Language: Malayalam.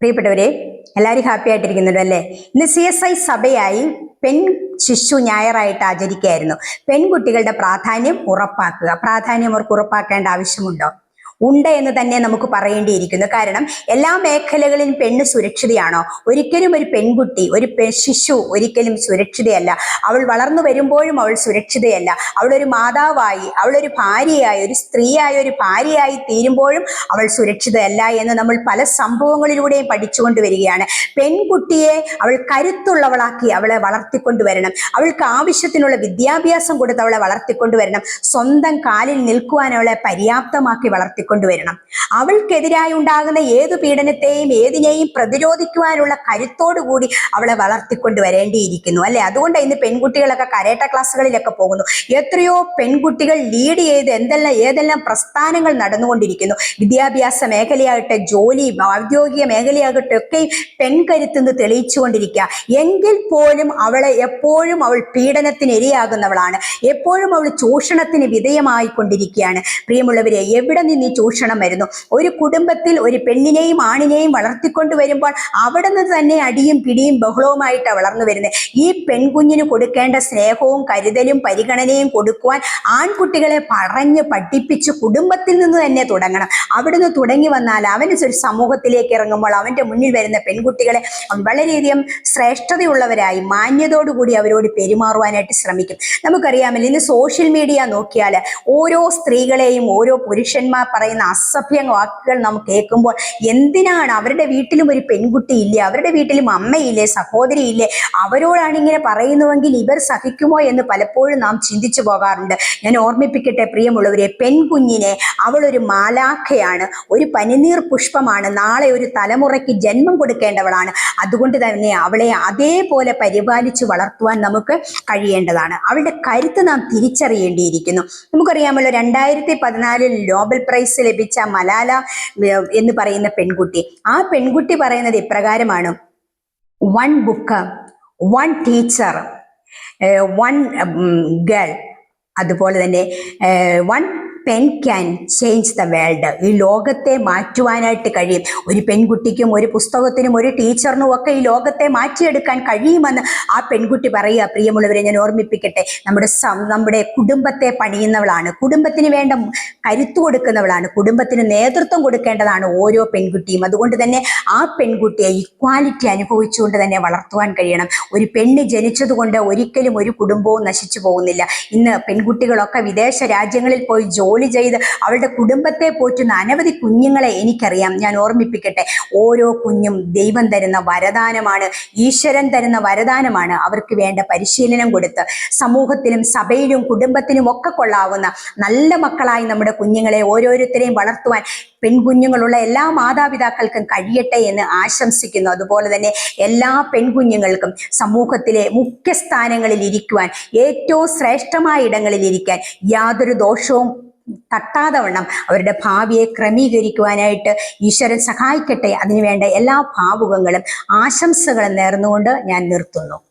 പ്രിയപ്പെട്ടവരെ എല്ലാവരും ഹാപ്പി ആയിട്ടിരിക്കുന്നുണ്ടോ അല്ലേ ഇന്ന് സി എസ് ഐ സഭയായി പെൺ ശിശു ഞായറായിട്ട് ആചരിക്കുകയായിരുന്നു. പെൺകുട്ടികളുടെ പ്രാധാന്യം ഉറപ്പാക്കുക. പ്രാധാന്യം അവർക്ക് ഉറപ്പാക്കേണ്ട ആവശ്യമുണ്ടോ? ഉണ്ട് എന്ന് തന്നെ നമുക്ക് പറയേണ്ടിയിരിക്കുന്നു. കാരണം എല്ലാ മേഖലകളിലും പെണ്ണ് സുരക്ഷിതയാണോ? ഒരിക്കലും ഒരു പെൺകുട്ടി ഒരു ശിശു ഒരിക്കലും സുരക്ഷിതയല്ല. അവൾ വളർന്നു വരുമ്പോഴും അവൾ സുരക്ഷിതയല്ല. അവൾ ഒരു മാതാവായി അവൾ ഒരു ഭാര്യയായി ഒരു സ്ത്രീയായി ഒരു ഭാര്യയായി തീരുമ്പോഴും അവൾ സുരക്ഷിതയല്ല എന്ന് നമ്മൾ പല സംഭവങ്ങളിലൂടെയും പഠിച്ചുകൊണ്ട് വരികയാണ്. പെൺകുട്ടിയെ അവൾ കരുത്തുള്ളവളാക്കി അവളെ വളർത്തിക്കൊണ്ടുവരണം അവൾക്ക് ആവശ്യത്തിനുള്ള വിദ്യാഭ്യാസം കൊടുത്ത് അവളെ വളർത്തിക്കൊണ്ടുവരണം സ്വന്തം കാലിൽ നിൽക്കുവാൻ അവളെ പര്യാപ്തമാക്കി വളർത്തിക്കൊണ്ടുവരണം അവൾക്കെതിരായി ഉണ്ടാകുന്ന ഏതു പീഡനത്തെയും ഏതിനെയും പ്രതിരോധിക്കുവാനുള്ള കരുത്തോടുകൂടി അവളെ വളർത്തിക്കൊണ്ടുവരേണ്ടിയിരിക്കുന്നു അല്ലെ? അതുകൊണ്ട് ഇന്ന് പെൺകുട്ടികളൊക്കെ കരേട്ട ക്ലാസ്സുകളിലൊക്കെ പോകുന്നു. എത്രയോ പെൺകുട്ടികൾ ലീഡ് ചെയ്ത് എന്തെല്ലാം ഏതെല്ലാം പ്രസ്ഥാനങ്ങൾ നടന്നുകൊണ്ടിരിക്കുന്നു. വിദ്യാഭ്യാസ മേഖലയാകട്ടെ ജോലി ഔദ്യോഗിക മേഖലയാകട്ടെ ഒക്കെ പെൺകരുത്തുനിന്ന് തെളിയിച്ചുകൊണ്ടിരിക്കുക. എങ്കിൽ പോലും അവളെ എപ്പോഴും അവൾ പീഡനത്തിന് ഇരയാകുന്നവളാണ്. എപ്പോഴും അവൾ ചൂഷണത്തിന് വിധേയമായിക്കൊണ്ടിരിക്കുകയാണ്. പ്രിയമുള്ളവരെ എവിടെ നിന്ന് ഈ ചൂഷണം വരുന്നു ഒരു കുടുംബത്തിൽ ഒരു പെണ്ണിനെയും ആണിനെയും വളർത്തിക്കൊണ്ട് വരുമ്പോൾ അവിടെ നിന്ന് തന്നെ അടിയും പിടിയും ബഹളവുമായിട്ട് വളർന്നു വരുന്നത്. ഈ പെൺകുഞ്ഞിന് കൊടുക്കേണ്ട സ്നേഹവും കരുതലും പരിഗണനയും കൊടുക്കുവാൻ ആൺകുട്ടികളെ പറഞ്ഞ് പഠിപ്പിച്ച് കുടുംബത്തിൽ നിന്ന് തന്നെ തുടങ്ങണം. അവിടുന്ന് തുടങ്ങി വന്നാൽ അവന് ഒരു സമൂഹത്തിലേക്ക് ഇറങ്ങുമ്പോൾ അവന്റെ മുന്നിൽ വരുന്ന പെൺകുട്ടികളെ വളരെയധികം ശ്രേഷ്ഠതയുള്ളവരായി മാന്യതയോടുകൂടി അവരോട് പെരുമാറുവാനായിട്ട് ശ്രമിക്കും. നമുക്കറിയാമല്ലോ ഇന്ന് സോഷ്യൽ മീഡിയ നോക്കിയാൽ ഓരോ സ്ത്രീകളെയും ഓരോ പുരുഷന്മാർ അസഭ്യ വാക്കുകൾ നാം കേൾക്കുമ്പോൾ എന്തിനാണ്? അവരുടെ വീട്ടിലും ഒരു പെൺകുട്ടി ഇല്ലേ? അവരുടെ വീട്ടിലും അമ്മയില്ലേ സഹോദരിയില്ലേ അവരോടാണ് ഇങ്ങനെ പറയുന്നുവെങ്കിൽ ഇവർ സഹിക്കുമോ എന്ന് പലപ്പോഴും നാം ചിന്തിച്ചു പോകാറുണ്ട്. ഞാൻ ഓർമ്മിപ്പിക്കട്ടെ പ്രിയമുള്ളവരെ പെൺകുഞ്ഞിനെ അവളൊരു മാലാഖയാണ് ഒരു പനിനീർ പുഷ്പമാണ് നാളെ ഒരു തലമുറയ്ക്ക് ജന്മം കൊടുക്കേണ്ടവളാണ്. അതുകൊണ്ട് തന്നെ അവളെ അതേപോലെ പരിപാലിച്ചു വളർത്തുവാൻ നമുക്ക് കഴിയേണ്ടതാണ്. അവളുടെ കരുത്ത് നാം തിരിച്ചറിയേണ്ടിയിരിക്കുന്നു. നമുക്കറിയാമല്ലോ രണ്ടായിരത്തി പതിനാലിൽ നോബൽ പ്രൈസ് ലഭിച്ച മലാല എന്ന് പറയുന്ന പെൺകുട്ടി. ആ പെൺകുട്ടി പറയുന്നത് ഇപ്രകാരമാണ് one book one teacher one girl അതുപോലെ തന്നെ one pen can change the world ഈ ലോകത്തെ മാറ്റുവാനായിട്ട് കഴിയും. ഒരു പെൺകുട്ടിക്കും ഒരു പുസ്തകത്തിനും ഒരു ടീച്ചറിനും ഒക്കെ ഈ ലോകത്തെ മാറ്റിയെടുക്കാൻ കഴിയുമെന്ന് ആ പെൺകുട്ടി പറയുക. പ്രിയമുള്ളവരെ ഞാൻ ഓർമ്മിപ്പിക്കട്ടെ നമ്മുടെ നമ്മുടെ കുടുംബത്തെ പണിയുന്നവളാണ്. കുടുംബത്തിന് വേണ്ട കരുത്തു കൊടുക്കുന്നവളാണ്. കുടുംബത്തിന് നേതൃത്വം കൊടുക്കേണ്ടതാണ് ഓരോ പെൺകുട്ടിയും. അതുകൊണ്ട് തന്നെ ആ പെൺകുട്ടിയെ ഇക്വാലിറ്റി അനുഭവിച്ചുകൊണ്ട് തന്നെ വളർത്തുവാൻ കഴിയണം. ഒരു പെണ്ണ് ജനിച്ചതുകൊണ്ട് ഒരിക്കലും ഒരു കുടുംബവും നശിച്ചു പോകുന്നില്ല. ഇന്ന് പെൺകുട്ടികളൊക്കെ വിദേശ രാജ്യങ്ങളിൽ പോയി ചെയ്ത് അവളുടെ കുടുംബത്തെ പോറ്റുന്ന അനവധി കുഞ്ഞുങ്ങളെ എനിക്കറിയാം. ഞാൻ ഓർമ്മിപ്പിക്കട്ടെ ഓരോ കുഞ്ഞും ദൈവം തരുന്ന വരദാനമാണ് ഈശ്വരൻ തരുന്ന വരദാനമാണ് അവർക്ക് വേണ്ട പരിശീലനം കൊടുത്ത് സമൂഹത്തിലും സഭയിലും കുടുംബത്തിലും ഒക്കെ കൊള്ളാവുന്ന നല്ല മക്കളായി നമ്മുടെ കുഞ്ഞുങ്ങളെ ഓരോരുത്തരെയും വളർത്തുവാൻ പെൺകുഞ്ഞുങ്ങളുള്ള എല്ലാ മാതാപിതാക്കൾക്കും കഴിയട്ടെ എന്ന് ആശംസിക്കുന്നു. അതുപോലെ തന്നെ എല്ലാ പെൺകുഞ്ഞുങ്ങൾക്കും സമൂഹത്തിലെ മുഖ്യ സ്ഥാനങ്ങളിൽ ഇരിക്കുവാൻ ഏറ്റവും ശ്രേഷ്ഠമായ ഇടങ്ങളിൽ ഇരിക്കാൻ യാതൊരു ദോഷവും തട്ടാതെ വണ്ണം അവരുടെ ഭാവിയെ ക്രമീകരിക്കുവാനായിട്ട് ഈശ്വരൻ സഹായിക്കട്ടെ. അതിനുവേണ്ട എല്ലാ ഭാവുകങ്ങളും ആശംസകളും നേർന്നുകൊണ്ട് ഞാൻ നിർത്തുന്നു.